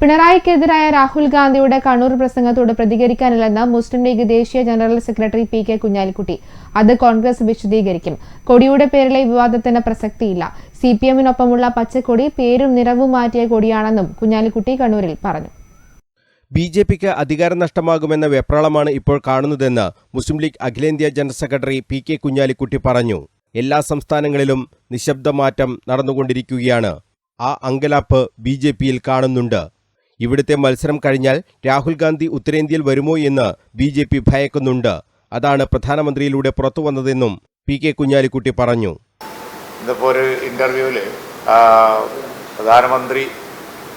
പിണറായിക്കെതിരായ രാഹുൽ ഗാന്ധിയുടെ കണ്ണൂർ പ്രസംഗത്തോട് പ്രതികരിക്കാനില്ലെന്ന് മുസ്ലിം ലീഗ് ദേശീയ general secretary P K Kunhalikutty. അത് കോൺഗ്രസ് വിശദീകരിക്കും. കൊടിയുടെ പേരിലെ വിവാദത്തിന് പ്രസക്തിയില്ല. സി പി എമ്മിനൊപ്പമുള്ള പച്ചക്കൊടി പേരും നിറവും മാറ്റിയ കൊടിയാണെന്നും കുഞ്ഞാലിക്കുട്ടി കണ്ണൂരിൽ പറഞ്ഞു. ബി ജെ പിക്ക് അധികാരം നഷ്ടമാകുമെന്ന വെപ്രാളമാണ് ഇപ്പോൾ കാണുന്നതെന്ന് മുസ്ലിം ലീഗ് അഖിലേന്ത്യാ general secretary P K Kunhalikutty പറഞ്ഞു. എല്ലാ സംസ്ഥാനങ്ങളിലും നിശബ്ദമാറ്റം നടന്നുകൊണ്ടിരിക്കുകയാണ്. ആ അങ്കലാപ്പ് ബി ജെ പിയിൽ കാണുന്നുണ്ട്. ഇവിടുത്തെ മത്സരം കഴിഞ്ഞാൽ രാഹുൽ ഗാന്ധി ഉത്തരേന്ത്യയിൽ വരുമോ എന്ന് ബി ജെ പി ഭയക്കുന്നുണ്ട്. അതാണ് പ്രധാനമന്ത്രിയിലൂടെ പുറത്തുവന്നതെന്നും പി കെ കുഞ്ഞാലിക്കുട്ടി പറഞ്ഞു. ഇന്നിപ്പോൾ ഒരു പ്രധാനമന്ത്രി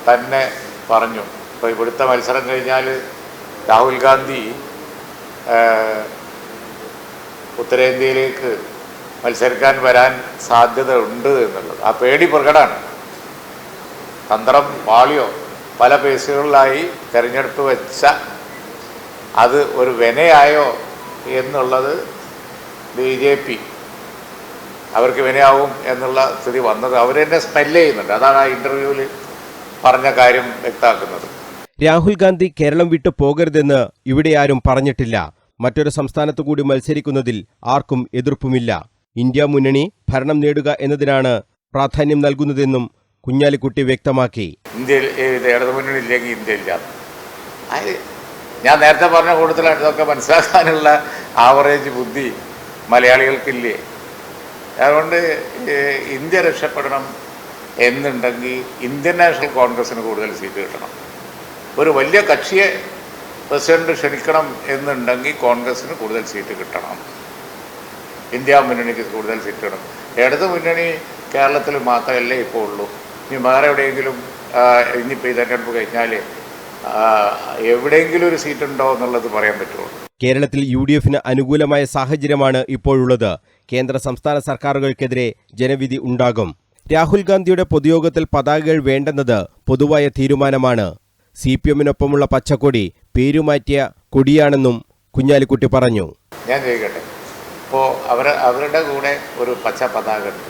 തന്നെ പറഞ്ഞു. ഇപ്പോൾ ഇവിടുത്തെ മത്സരം കഴിഞ്ഞാൽ രാഹുൽ ഗാന്ധി ഉത്തരേന്ത്യയിലേക്ക് മത്സരിക്കാൻ വരാൻ സാധ്യത ഉണ്ട് എന്നുള്ളത്. ആ പേടി പ്രകടമാണ്. തന്ത്രം പാളിയോ? പല പേസുകളിലായി തിരഞ്ഞെടുപ്പ് വെച്ച അത് ഒരു വിനയായോ എന്നുള്ളത് ബി ജെ പി. അവർക്ക് വിനയാവും എന്നുള്ള സ്ഥിതി വന്നത് അവർ തന്നെ സ്മെല്ല് ചെയ്യുന്നുണ്ട്. അതാണ് ആ ഇന്റർവ്യൂവിൽ പറഞ്ഞ കാര്യം വ്യക്തമാക്കുന്നത്. രാഹുൽ ഗാന്ധി കേരളം വിട്ടു പോകരുതെന്ന് ഇവിടെ ആരും പറഞ്ഞിട്ടില്ല. മറ്റൊരു സംസ്ഥാനത്തു കൂടി മത്സരിക്കുന്നതിൽ ആർക്കും എതിർപ്പുമില്ല. ഇന്ത്യ മുന്നണി ഭരണം നേടുക എന്നതിനാണ് പ്രാധാന്യം നൽകുന്നതെന്നും കുഞ്ഞാലിക്കുട്ടി വ്യക്തമാക്കി. ഇന്ത്യയിൽ ഇല്ലെങ്കിൽ ഇന്ത്യ ഇല്ല. ഞാൻ നേരത്തെ പറഞ്ഞ കൂടുതലായിട്ടൊക്കെ മനസ്സിലാക്കാനുള്ള ആവറേജ് ബുദ്ധി മലയാളികൾക്കില്ലേ. അതുകൊണ്ട് ഇന്ത്യ രക്ഷപ്പെടണം എന്നുണ്ടെങ്കിൽ ഇന്ത്യൻ നാഷണൽ കോൺഗ്രസ്സിന് കൂടുതൽ സീറ്റ് കിട്ടണം. ഒരു വലിയ കക്ഷിയെ പ്രസിഡന്റ് ക്ഷണിക്കണം എന്നുണ്ടെങ്കിൽ കോൺഗ്രസ്സിന് കൂടുതൽ സീറ്റ് കിട്ടണം. ഇന്ത്യ മുന്നണിക്ക് കൂടുതൽ സീറ്റ് കിട്ടണം. ഇടതു മുന്നണി കേരളത്തിൽ മാത്രമല്ലേ ഇപ്പോൾ ഉള്ളൂ. ഇനി വേറെ എവിടെയെങ്കിലും ഇനിയിപ്പോൾ ഈ തെരഞ്ഞെടുപ്പ് കഴിഞ്ഞാൽ എവിടെയെങ്കിലും ഒരു സീറ്റ് ഉണ്ടോ എന്നുള്ളത് പറയാൻ പറ്റുള്ളൂ കേരളത്തിൽ യു ഡി എഫിന് അനുകൂലമായ സാഹചര്യമാണ് ഇപ്പോഴുള്ളത്. കേന്ദ്ര സംസ്ഥാന സർക്കാരുകൾക്കെതിരെ ജനവിധി ഉണ്ടാകും. രാഹുൽ ഗാന്ധിയുടെ പൊതുയോഗത്തിൽ പതാകകൾ വേണ്ടെന്നത് പൊതുവായ തീരുമാനമാണ്. സി പി എമ്മിനൊപ്പമുള്ള പച്ചക്കൊടി പേരുമാറ്റിയ കൊടിയാണെന്നും കുഞ്ഞാലിക്കുട്ടി പറഞ്ഞു. ഞാൻ ചോദിക്കട്ടെ. ഇപ്പോൾ അവർ അവരുടെ കൂടെ ഒരു പച്ച പതാക ഉണ്ട്.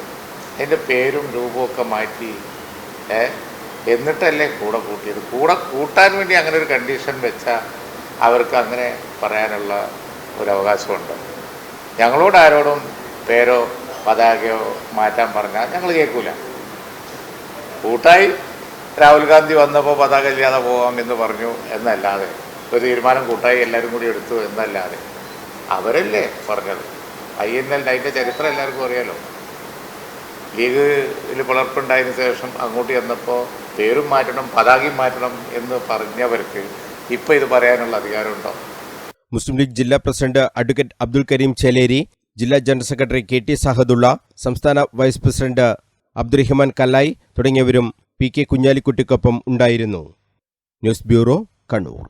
അതിന്റെ പേരും രൂപവും ഒക്കെ മാറ്റി എന്നിട്ടല്ലേ കൂടെ കൂട്ടിയത്? കൂടെ കൂട്ടാൻ വേണ്ടി അങ്ങനെ ഒരു കണ്ടീഷൻ വെച്ചാൽ അവർക്ക് അങ്ങനെ പറയാനുള്ള ഒരു അവകാശമുണ്ട്. ഞങ്ങളോട് ആരോടും പേരോ പതാകയോ മാറ്റാൻ പറഞ്ഞാൽ ഞങ്ങൾ കേൾക്കൂല. കൂട്ടായി രാഹുൽ ഗാന്ധി വന്നപ്പോൾ പതാക ഇല്ലാതെ പോകാം എന്ന് പറഞ്ഞു എന്നല്ലാതെ ഒരു തീരുമാനം കൂട്ടായി എല്ലാവരും കൂടി എടുത്തു എന്നല്ലാതെ അവരല്ലേ പറഞ്ഞത്? ഐ എൻ എൽ അതിന്റെ ചരിത്രം എല്ലാവർക്കും അറിയാലോ? ലീഗിൽ പുലർപ്പുണ്ടായതിന് ശേഷം അങ്ങോട്ട് ചെന്നപ്പോൾ പേരും മാറ്റണം പതാകയും മാറ്റണം എന്ന് പറഞ്ഞവർക്ക് ഇപ്പോൾ ഇത് പറയാനുള്ള അധികാരമുണ്ടോ? മുസ്ലിം ലീഗ് ജില്ലാ പ്രസിഡന്റ് അഡ്വക്കേറ്റ് അബ്ദുൽ കരീം ചേലേരി ജില്ലാ general secretary K T Sahadulla സംസ്ഥാന വൈസ് പ്രസിഡന്റ് അബ്ദുറഹിമാൻ കല്ലായി തുടങ്ങിയവരും പി കെ കുഞ്ഞാലിക്കുട്ടിക്കൊപ്പം ഉണ്ടായിരുന്നു. News bureau Kannur.